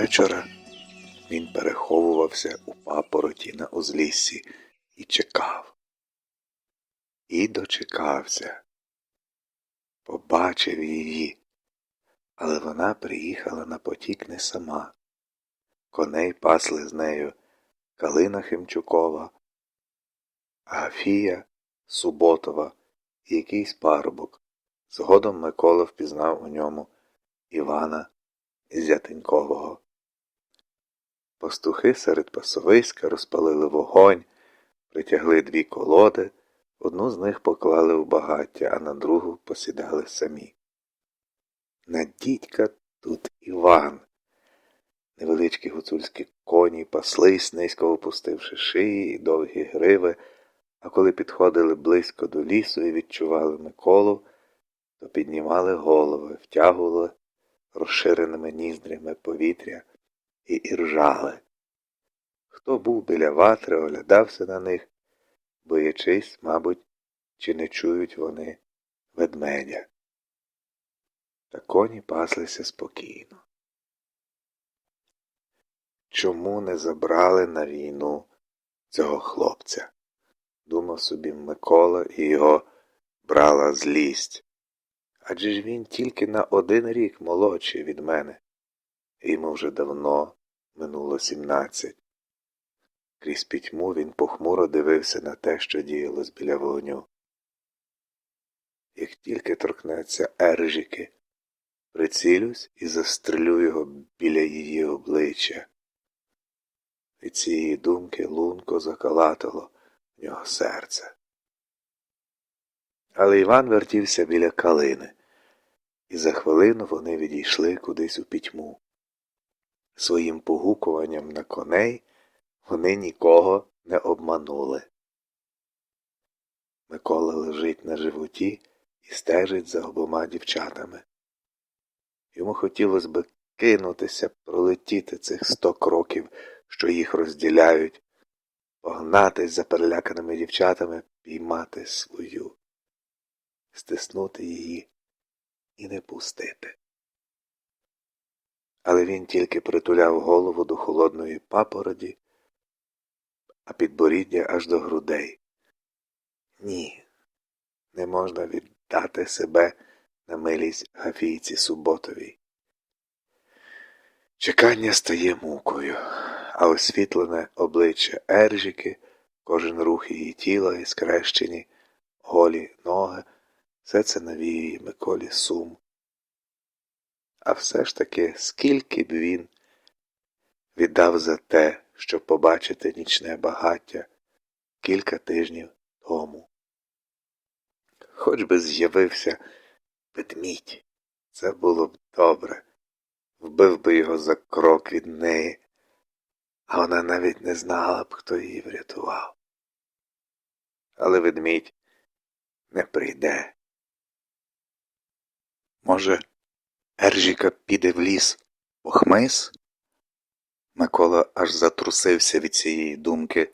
Вечора він переховувався у папороті на узліссі і чекав. І дочекався. Побачив її, але вона приїхала на потік не сама. Коней пасли з нею Калина Химчукова, Агафія Суботова і якийсь парубок. Згодом Микола впізнав у ньому Івана Зятенькового. Пастухи серед пасовиська розпалили вогонь, притягли дві колоди, одну з них поклали в багаття, а на другу посідали самі. На дідька тут Іван. Невеличкі гуцульські коні паслись, низько опустивши шиї і довгі гриви, а коли підходили близько до лісу і відчували Миколу, то піднімали голови, втягували розширеними ніздрями повітря і іржали. Хто був біля ватри, оглядався на них, боячись, мабуть, чи не чують вони ведмедя. Та коні паслися спокійно. Чому не забрали на війну цього хлопця? Думав собі Микола і його брала злість. Адже ж він тільки на один рік молодший від мене. Йому вже давно минуло сімнадцять. Крізь пітьму він похмуро дивився на те, що діялось біля вогню. Як тільки торкнеться ержики, прицілюсь і застрелю його біля її обличчя. Від цієї думки лунко закалатало в нього серце. Але Іван вертівся біля калини, і за хвилину вони відійшли кудись у пітьму. Своїм погукуванням на коней вони нікого не обманули. Микола лежить на животі і стежить за обома дівчатами. Йому хотілося би кинутися, пролетіти цих сто кроків, що їх розділяють, погнатись за переляканими дівчатами, піймати свою, стиснути її і не пустити. Але він тільки притуляв голову до холодної папороді, а підборіддя аж до грудей. Ні, не можна віддати себе на милість Гафійці Суботовій. Чекання стає мукою, а освітлене обличчя Ержики, кожен рух її тіла і скрещені, голі ноги, все це навіює Миколі сум. А все ж таки, скільки б він віддав за те, щоб побачити нічне багаття кілька тижнів тому. Хоч би з'явився ведмідь, це було б добре, вбив би його за крок від неї, а вона навіть не знала б, хто її врятував. Але ведмідь не прийде. Може, Ержіка піде в ліс по хмиз? Микола аж затрусився від цієї думки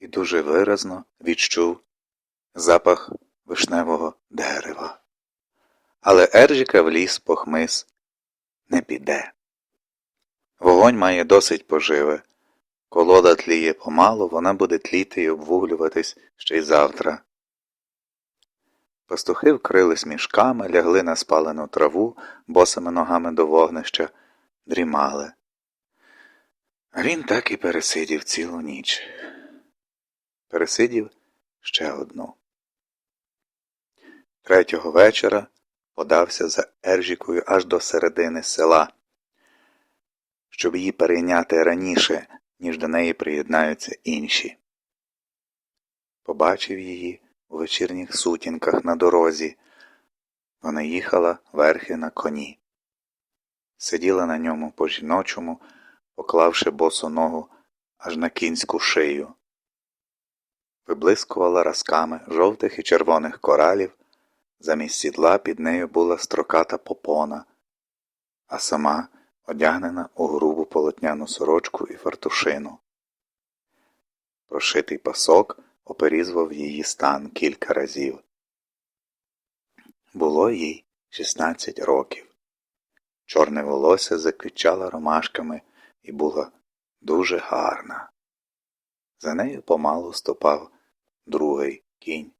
і дуже виразно відчув запах вишневого дерева. Але Ержіка в ліс по хмиз не піде. Вогонь має досить поживе. Колода тліє помалу, вона буде тліти і обвуглюватись ще й завтра. Пастухи вкрились мішками, лягли на спалену траву, босими ногами до вогнища, дрімали. А він так і пересидів цілу ніч. Пересидів ще одну. Третього вечора подався за Ержікою аж до середини села, щоб її перейняти раніше, ніж до неї приєднаються інші. Побачив її у вечірніх сутінках на дорозі. Вона їхала верхи на коні. Сиділа на ньому по жіночому, поклавши босу ногу аж на кінську шию. Виблискувала разками жовтих і червоних коралів, замість сідла під нею була строката попона, а сама одягнена у грубу полотняну сорочку і фартушину. Прошитий пасок оперізвав її стан кілька разів. Було їй 16 років. Чорне волосся заквітчало ромашками і була дуже гарна. За нею помалу ступав другий кінь.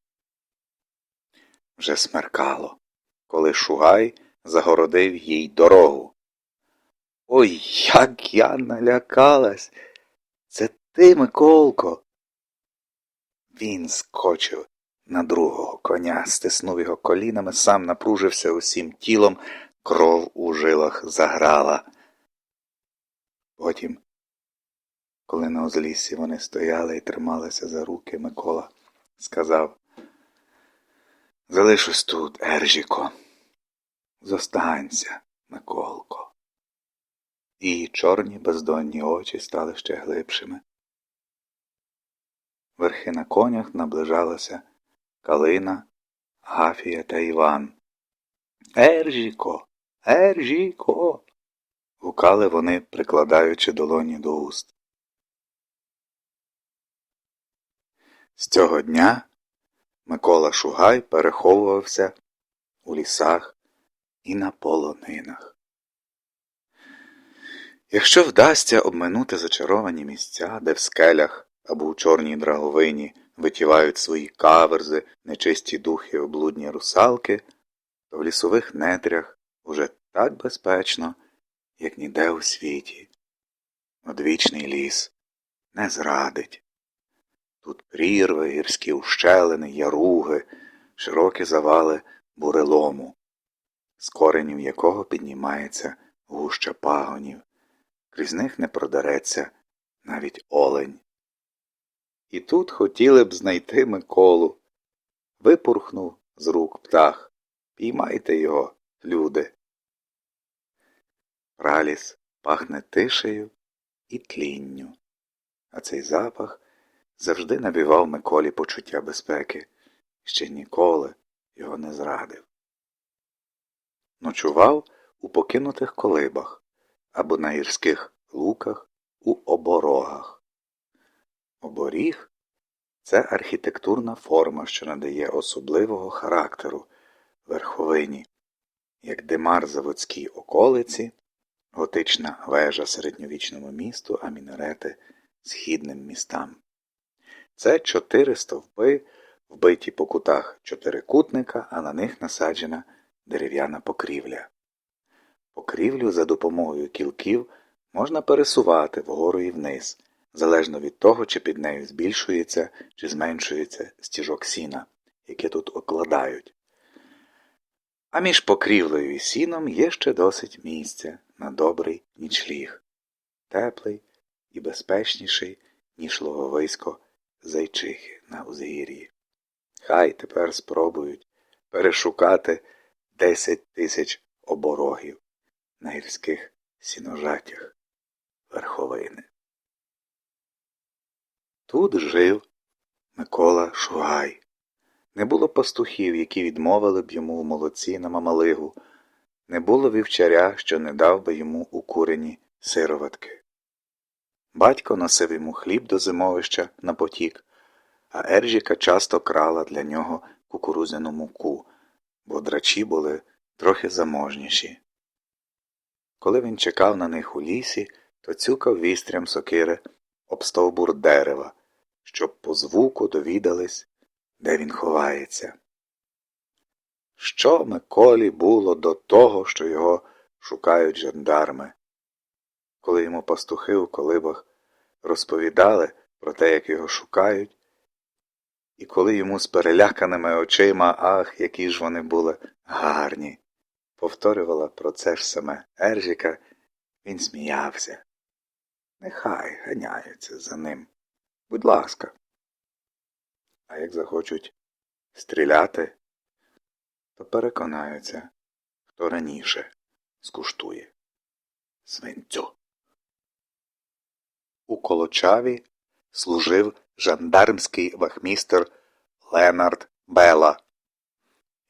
Вже смеркало, коли Шугай загородив їй дорогу. Ой, як я налякалась. Це ти, Миколко. Він скочив на другого коня, стиснув його колінами, сам напружився усім тілом, кров у жилах заграла. Потім, коли на узліссі вони стояли і трималися за руки, Микола сказав Залишусь тут, Ержіко. Зостанься, Миколко. Її чорні бездонні очі стали ще глибшими. Верхи на конях наближалися Калина, Гафія та Іван. Ержіко, Ержіко. гукали вони, прикладаючи долоні до уст. З цього дня Микола Шугай переховувався у лісах і на полонинах. Якщо вдасться обминути зачаровані місця, де в скелях або у чорній драговині витівають свої каверзи, нечисті духи облудні русалки, то в лісових нетрях уже так безпечно, як ніде у світі. Одвічний ліс не зрадить. Тут прірви, гірські ущелини, яруги, широкі завали бурелому, з коренів якого піднімається гуща пагонів, крізь них не продереться навіть олень. І тут хотіли б знайти Миколу. Випурхнув з рук птах. Піймайте його, люди. Праліс пахне тишею і тлінню, а цей запах завжди навівав Миколі почуття безпеки, ще ніколи його не зрадив. Ночував у покинутих колибах або на гірських луках у оборогах. Оборіг це архітектурна форма, що надає особливого характеру верховині, як димар заводській околиці, готична вежа середньовічному місту, а мінарети східним містам. Це чотири стовпи, вбиті по кутах чотирикутника, а на них насаджена дерев'яна покрівля. Покрівлю за допомогою кілків можна пересувати вгору і вниз, залежно від того, чи під нею збільшується чи зменшується стіжок сіна, яке тут окладають. А між покрівлею і сіном є ще досить місця на добрий нічліг, теплий і безпечніший, ніж логовисько зайчихи на узгір'ї. Хай тепер спробують перешукати десять тисяч оборогів на гірських сіножатях верховини. Тут жив Микола Шугай. Не було пастухів, які відмовили б йому в молоці на мамалигу, не було вівчаря, що не дав би йому у курені сироватки. Батько носив йому хліб до зимовища на потік, а Ержіка часто крала для нього кукурузяну муку, бо драчі були трохи заможніші. Коли він чекав на них у лісі, то цюкав вістрям сокири об стовбур дерева, щоб по звуку довідались, де він ховається. Що Миколі було до того, що його шукають жандарми? Коли йому пастухи у колибах розповідали про те, як його шукають, і коли йому з переляканими очима, ах, які ж вони були гарні, повторювала про це ж саме Ержіка, він сміявся. Нехай ганяються за ним. Будь ласка. А як захочуть стріляти, то переконаються, хто раніше скуштує свинцю. У Колочаві служив жандармський вахмістер Ленард Бела.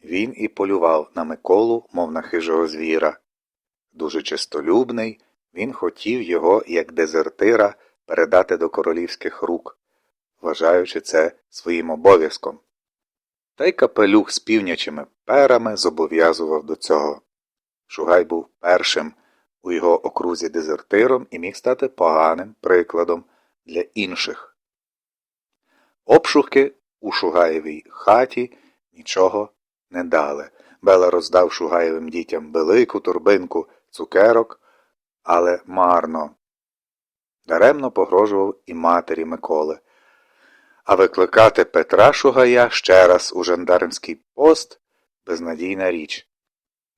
Він і полював на Миколу, мов на хижого звіра. Дуже чистолюбний, він хотів його, як дезертира, передати до королівських рук, вважаючи це своїм обов'язком. Та й капелюх з півнячими перами зобов'язував до цього. Шугай був першим у його окрузі дезертиром і міг стати поганим прикладом для інших. Обшуки у Шугаєвій хаті нічого не дали. Бела роздав Шугаєвим дітям велику торбинку цукерок, але марно. Даремно погрожував і матері Миколи. А викликати Петра Шугая ще раз у жандармський пост безнадійна річ.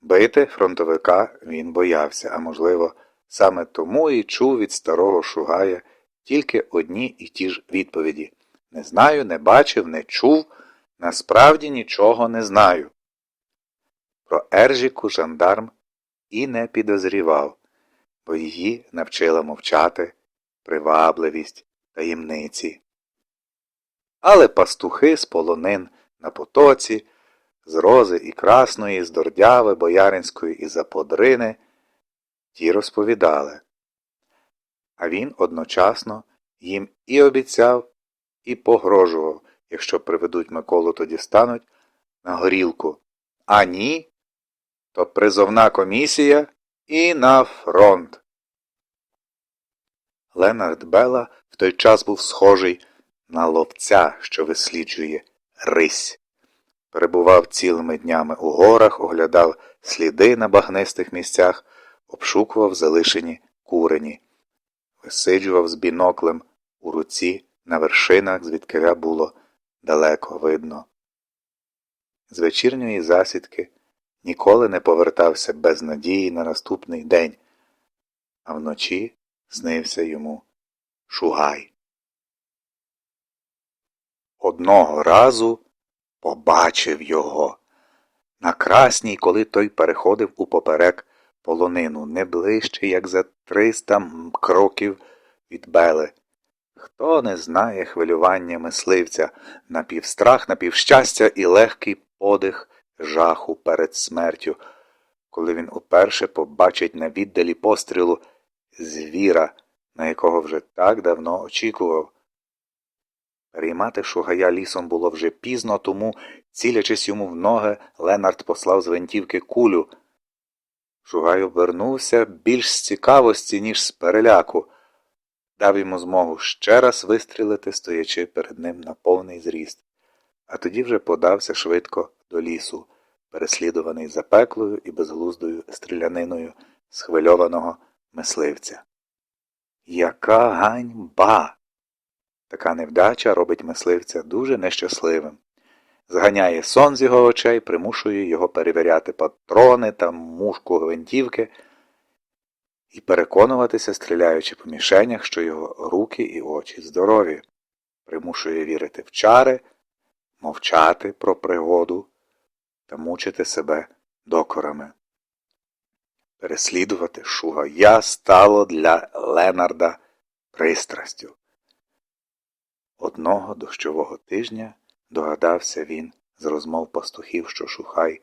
Бити фронтовика він боявся, а можливо, саме тому і чув від старого Шугая тільки одні і ті ж відповіді Не знаю, не бачив, не чув, насправді нічого не знаю. Про Ержіку жандарм і не підозрівав, бо її навчила мовчати привабливість таємниці. Але пастухи з полонин на потоці, з рози і красної, з дордяви, бояринської і заподрини, ті розповідали. А він одночасно їм і обіцяв, і погрожував, якщо приведуть Миколу, тоді стануть на горілку. А ні, то призовна комісія і на фронт. Ленард Бела в той час був схожий на ловця, що висліджує рись. Перебував цілими днями у горах, оглядав сліди на багнистих місцях, обшукував залишені курені, висиджував з біноклем у руці на вершинах, звідкиля було далеко видно. З вечірньої засідки ніколи не повертався без надії на наступний день, а вночі снився йому Шугай. Одного разу побачив його. На красній, коли той переходив у поперек полонину, не ближче, як за триста кроків від Бели. Хто не знає хвилювання мисливця, напівстрах, напівщастя і легкий подих жаху перед смертю, коли він уперше побачить на віддалі пострілу звіра, на якого вже так давно очікував. Переймати шугая лісом було вже пізно, тому, цілячись йому в ноги, Ленард послав з гвинтівки кулю. Шугай обернувся більш з цікавості, ніж з переляку, дав йому змогу ще раз вистрілити, стоячи перед ним на повний зріст, а тоді вже подався швидко до лісу, переслідуваний запеклою і безглуздою стріляниною схвильованого мисливця. Яка ганьба! Така невдача робить мисливця дуже нещасливим. Зганяє сон з його очей, примушує його перевіряти патрони та мушку гвинтівки і переконуватися, стріляючи по мішенях, що його руки і очі здорові, примушує вірити в чари, мовчати про пригоду та мучити себе докорами. Переслідувати шугая стало для Ленарда пристрастю. Одного дощового тижня догадався він з розмов пастухів, що шухай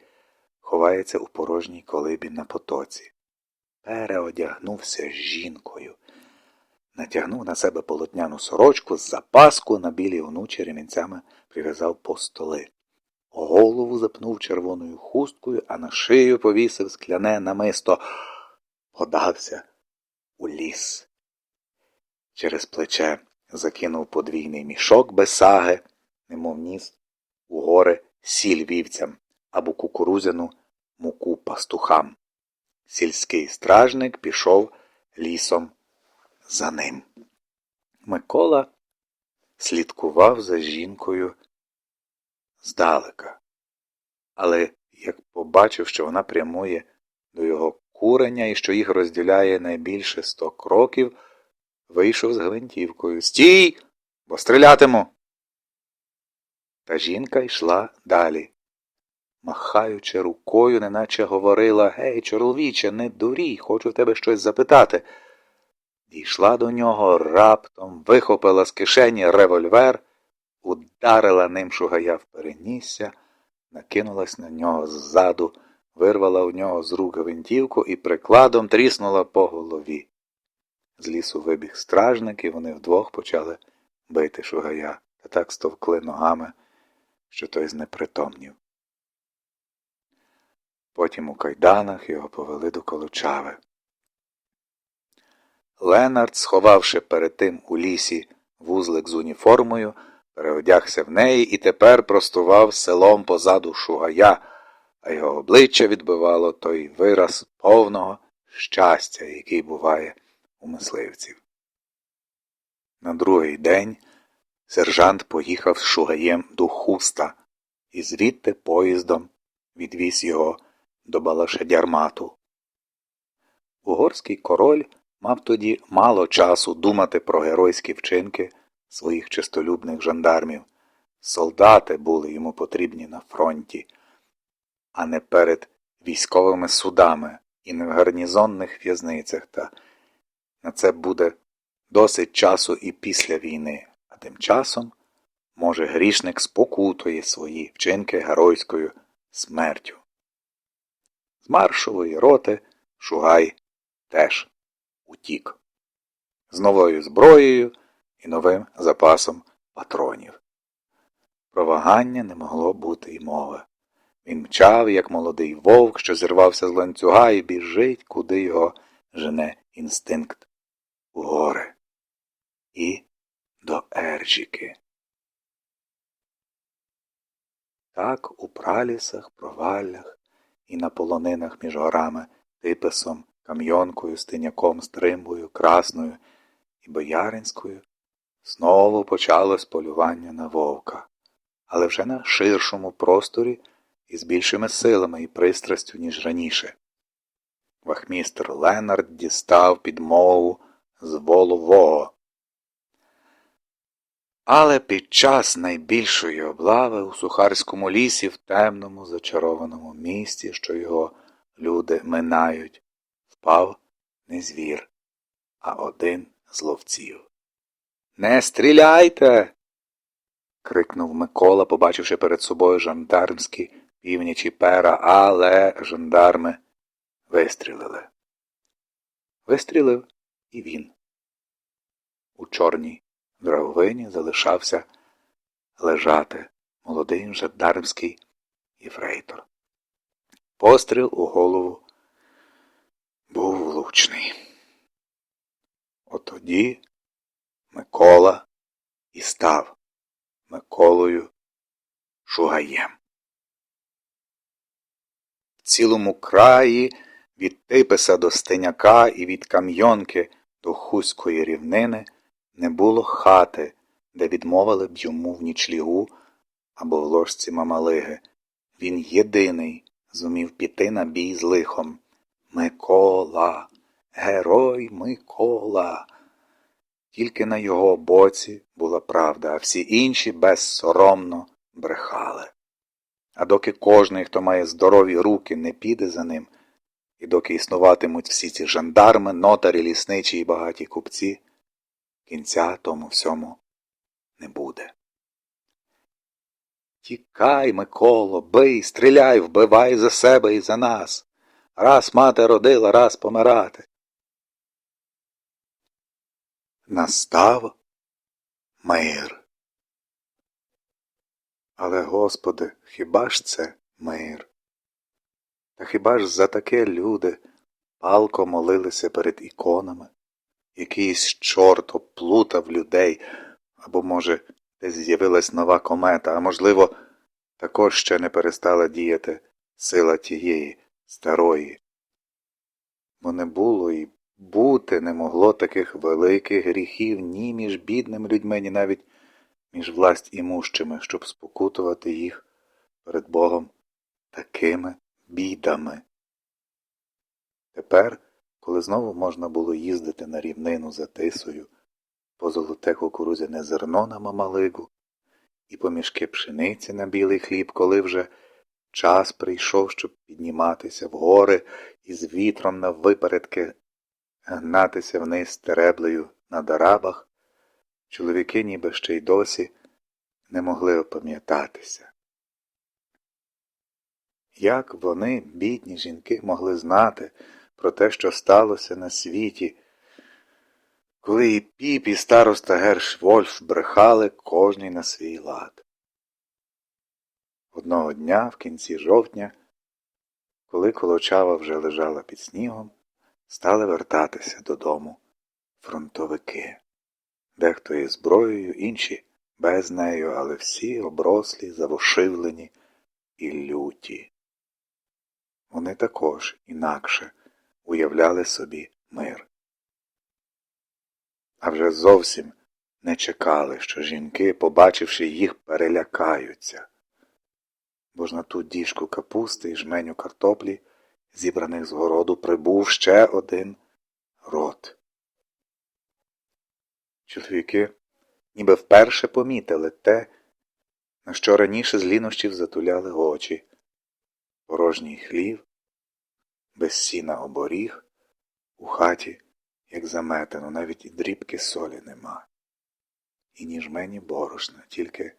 ховається у порожній колибі на потоці. Переодягнувся з жінкою, натягнув на себе полотняну сорочку з запаску на білі онучі ремінцями прив'язав по столи. Голову запнув червоною хусткою, а на шию повісив скляне намисто, подався у ліс. Через плече закинув подвійний мішок без саги, немов ніс у гори сіль вівцям або кукурузяну муку пастухам. Сільський стражник пішов лісом за ним. Микола слідкував за жінкою здалека, але як побачив, що вона прямує до його курення і що їх розділяє найбільше сто кроків, вийшов з гвинтівкою. Стій, бо стрілятиму. Та жінка йшла далі, махаючи рукою, неначе говорила Гей, чоловіче, не дурій, хочу в тебе щось запитати. Дійшла до нього раптом, вихопила з кишені револьвер, ударила ним шугая в перенісся, накинулась на нього ззаду, вирвала у нього з рук гвинтівку і прикладом тріснула по голові. З лісу вибіг стражник, і вони вдвох почали бити шугая та так стовкли ногами, що той знепритомнів. Потім у кайданах його повели до Колочави. Ленард, сховавши перед тим у лісі вузлик з уніформою, переодягся в неї і тепер простував селом позаду шугая, а його обличчя відбивало той вираз повного щастя, який буває у мисливців. На другий день сержант поїхав з шугаєм до хуста і звідти поїздом відвіз його до Балашадярмату. Угорський король мав тоді мало часу думати про геройські вчинки своїх чистолюбних жандармів. Солдати були йому потрібні на фронті, а не перед військовими судами і не в гарнізонних в'язницях, та на це буде досить часу і після війни, а тим часом, може, грішник спокутує свої вчинки геройською смертю. З маршової роти Шугай теж утік. З новою зброєю і новим запасом патронів. Про вагання не могло бути й мови. Він мчав, як молодий вовк, що зірвався з ланцюга і біжить, куди його жене інстинкт у гори. І до Ерджіки. Так у пралісах, проваллях і на полонинах між горами, типисом, кам'йонкою, стиняком, стримбою, красною і бояринською знову почалось полювання на вовка, але вже на ширшому просторі і з більшими силами і пристрастю, ніж раніше. Вахмістр Ленард дістав підмову з волового. Але під час найбільшої облави у сухарському лісі в темному зачарованому місті, що його люди минають, впав не звір, а один з ловців. Не стріляйте. крикнув Микола, побачивши перед собою жандармські північі пера, але жандарми вистрілили. Вистрілив і він. У чорній драговині залишався лежати молодий жандармський єфрейтор. Постріл у голову був влучний. Отоді Микола і став Миколою Шугаєм. В цілому краї від Типеса до Стеняка і від Кам'йонки до Хуської рівнини не було хати, де відмовили б йому в нічлігу або в ложці мамалиги. Він єдиний зумів піти на бій з лихом. Микола, герой Микола. Тільки на його боці була правда, а всі інші безсоромно брехали. А доки кожний, хто має здорові руки, не піде за ним, і доки існуватимуть всі ці жандарми, нотарі, лісничі і багаті купці, кінця тому всьому не буде. Тікай, Миколо, бий, стріляй, вбивай за себе і за нас. Раз мати родила, раз помирати. Настав мир. Але, Господи, хіба ж це мир? Та хіба ж за таке люди палко молилися перед іконами? Якийсь чорт оплутав людей, або, може, десь з'явилась нова комета, а можливо, також ще не перестала діяти сила тієї старої. Бо не було і бути не могло таких великих гріхів ні між бідними людьми, ні навіть між власть імущими, щоб спокутувати їх перед Богом такими бідами. Тепер, коли знову можна було їздити на рівнину за тисою, по золоте кукурузяне зерно на мамалигу, і помішки пшениці на білий хліб, коли вже час прийшов, щоб підніматися в гори і з вітром на випередки гнатися вниз стереблею на дарабах, чоловіки ніби ще й досі не могли опам'ятатися. Як вони, бідні жінки, могли знати про те, що сталося на світі, коли і піп, і староста Герш Вольф брехали кожний на свій лад. Одного дня, в кінці жовтня, Коли колочава вже лежала під снігом, стали вертатися додому фронтовики. Дехто із зброєю, інші без нею, але всі оброслі, завошивлені і люті. Вони також інакше уявляли собі мир. А вже зовсім не чекали, що жінки, побачивши їх, перелякаються. Бо ж на ту діжку капусти і жменю картоплі, зібраних з городу, прибув ще один рот. Чоловіки ніби вперше помітили те, на що раніше з лінощів затуляли очі. Порожній хлів, без сіна оборіг, у хаті, як заметено, навіть і дрібки солі нема. І ні жмені борошна, тільки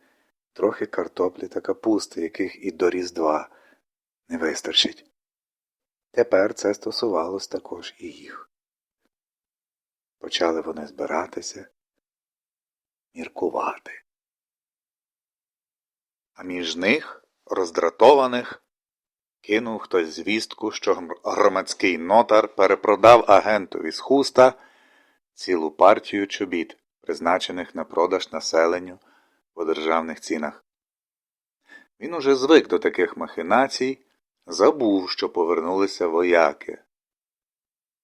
трохи картоплі та капусти, яких і до Різдва не вистачить. Тепер це стосувалось також і їх. Почали вони збиратися, міркувати. А між них, роздратованих, кинув хтось звістку, що громадський нотар перепродав агентові з хуста цілу партію чобіт, призначених на продаж населенню по державних цінах. Він уже звик до таких махинацій, забув, що повернулися вояки,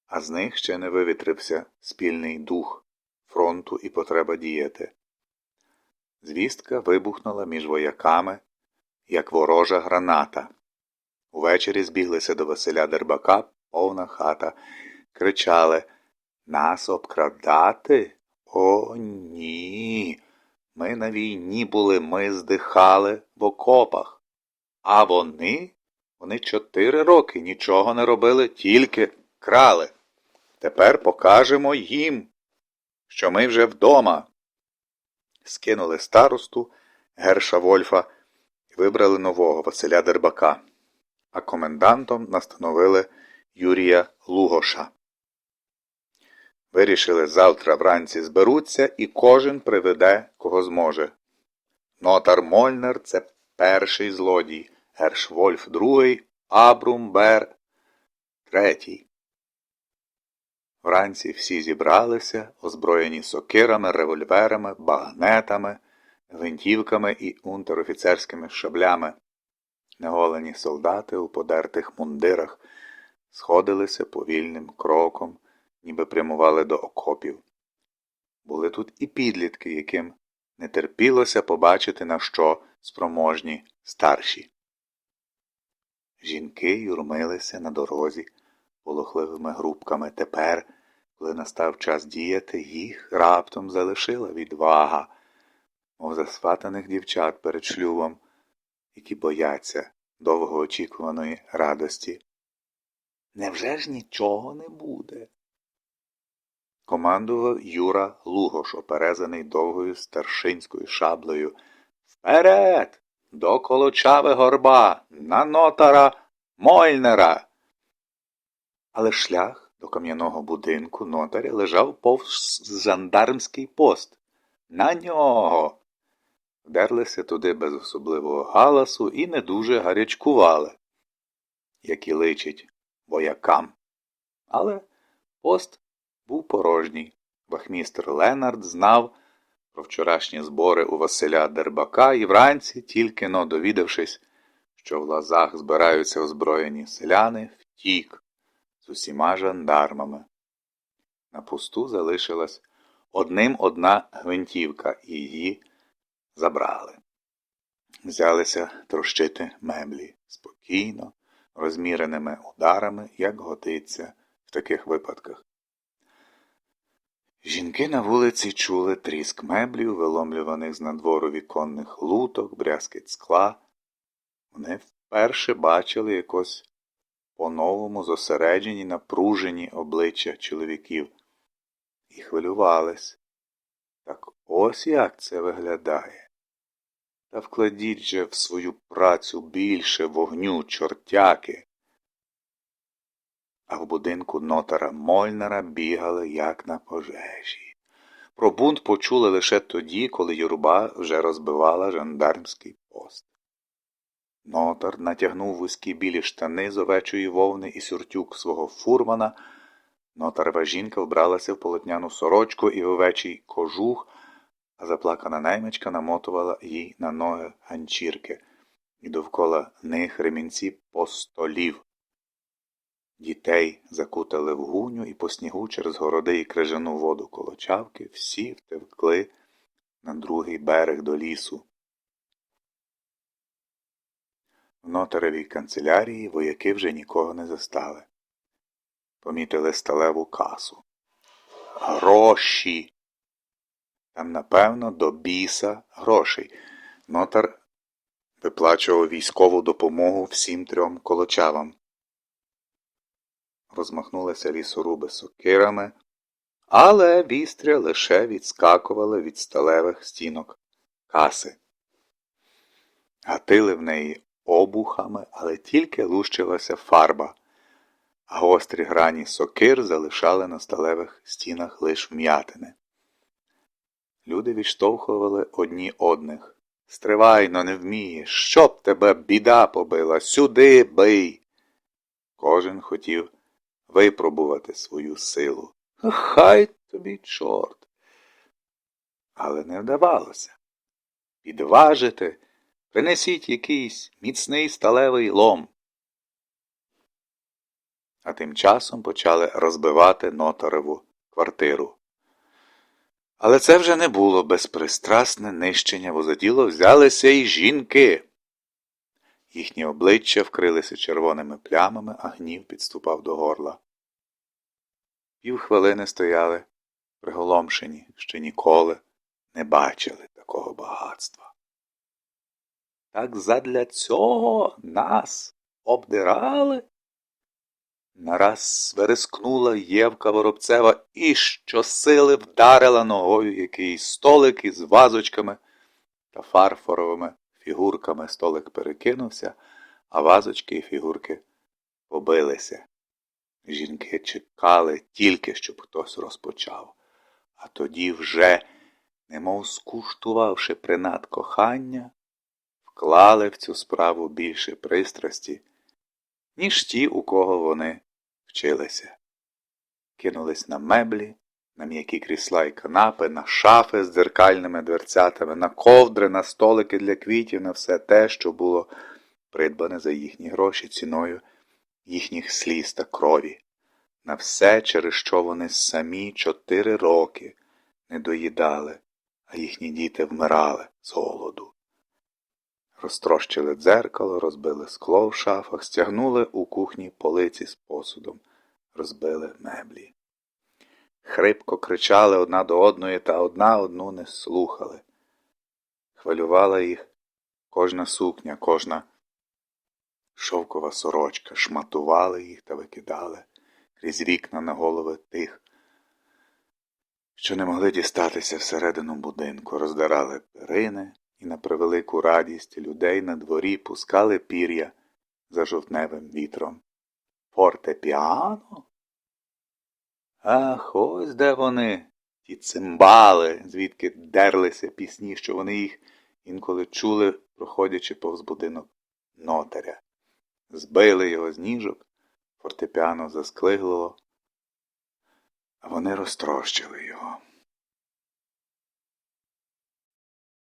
а з них ще не вивітрився спільний дух фронту і потреба діяти. Звістка вибухнула між вояками, як ворожа граната. Увечері збіглися до Василя Дербака повна хата, кричали Нас обкрадати? О, ні. Ми на війні були, ми здихали в окопах. А вони? Вони чотири роки нічого не робили, тільки крали. Тепер покажемо їм, що ми вже вдома. Скинули старосту Герша Вольфа і вибрали нового Василя Дербака, а комендантом настановили Юрія Лугоша. Вирішили завтра вранці зберуться і кожен приведе, кого зможе. Нотар Мольнер це перший злодій, Гершвольф другий, Абрум Бер третій. Вранці всі зібралися, озброєні сокирами, револьверами, багнетами, гвинтівками і унтерофіцерськими шаблями. Неголені солдати у подертих мундирах сходилися повільним кроком, ніби прямували до окопів. Були тут і підлітки, яким не терпілося побачити, на що спроможні старші. Жінки юрмилися на дорозі полохливими групками. Тепер, коли настав час діяти, їх раптом залишила відвага, мов засватаних дівчат перед шлюбом, які бояться довгоочікуваної радості. Невже ж нічого не буде? Командував Юра Лугош, оперезаний довгою старшинською шаблею. Вперед! До колочави горба, на нотара Мольнера. Але шлях до кам'яного будинку нотаря лежав повз жандармський пост. На нього. Вдерлися туди без особливого галасу і не дуже гарячкували, як і личить воякам. Але пост був порожній. Вахмістр Ленард знав про вчорашні збори у Василя Дербака і вранці, тільки но довідавшись, що в лазах збираються озброєні селяни, втік з усіма жандармами. На пусту залишилась одним одна гвинтівка, і її забрали. Взялися трощити меблі спокійно, розміреними ударами, як годиться в таких випадках. Жінки на вулиці чули тріск меблів, виломлюваних з надвору віконних луток, брязкіт скла. Вони вперше бачили якось по-новому зосереджені, напружені обличчя чоловіків і хвилювались. Так ось як це виглядає. Та вкладіть же в свою працю більше вогню, чортяки. А в будинку нотара Мольнера бігали, як на пожежі. Про бунт почули лише тоді, коли юрба вже розбивала жандармський пост. Нотар натягнув вузькі білі штани з овечої вовни і сюртюк свого фурмана. Нотарова жінка вбралася в полотняну сорочку і в овечий кожух, а заплакана наймичка намотувала їй на ноги ганчірки, і довкола них ремінці постолів. Дітей закутали в гуню і по снігу через городи і крижану воду колочавки всі втекли на другий берег до лісу. В нотаревій канцелярії вояки вже нікого не застали. Помітили сталеву касу. Гроші. Там, напевно, до біса грошей. Нотар виплачував військову допомогу всім трьом колочавам. Розмахнулися лісоруби сокирами, але вістря лише відскакували від сталевих стінок каси. Гатили в неї обухами, але тільки лущилася фарба, а гострі грані сокир залишали на сталевих стінах лиш вм'ятини. Люди відштовхували одні одних. Стривайно не вмієш, щоб тебе біда побила, сюди бий. Кожен хотів випробувати свою силу. Хай тобі чорт. Але не вдавалося. Підважити, принесіть якийсь міцний сталевий лом. А тим часом почали розбивати нотареву квартиру. Але це вже не було безпристрасне нищення, бо за діло взялися й жінки. Їхні обличчя вкрилися червоними плямами, а гнів підступав до горла. Півхвилини стояли приголомшені, що ніколи не бачили такого багатства. Так задля цього нас обдирали? Нараз сверескнула Євка Воробцева і щосили вдарила ногою якийсь столик із вазочками та фарфоровими фігурками. Столик перекинувся, а вазочки і фігурки побилися. Жінки чекали тільки, щоб хтось розпочав, а тоді вже, немов скуштувавши принад кохання, вклали в цю справу більше пристрасті, ніж ті, у кого вони вчилися. Кинулись на меблі, на м'які крісла і канапи, на шафи з дзеркальними дверцятами, на ковдри, на столики для квітів, на все те, що було придбане за їхні гроші ціною їхніх сліз та крові, на все, через що вони самі чотири роки не доїдали, а їхні діти вмирали з голоду. Розтрощили дзеркало, розбили скло в шафах, стягнули у кухні полиці з посудом, розбили меблі. Хрипко кричали одна до одної, та одна одну не слухали. Хвилювала їх кожна сукня, кожна шовкова сорочка, шматували їх та викидали крізь вікна на голови тих, що не могли дістатися всередину будинку, роздирали перини і на превелику радість людей на дворі пускали пір'я за жовтневим вітром. Фортепіано? Ах, ось де вони, ті цимбали, звідки дерлися пісні, що вони їх інколи чули, проходячи повз будинок нотаря. Збили його з ніжок, фортепіано засклигло, а вони розтрощили його.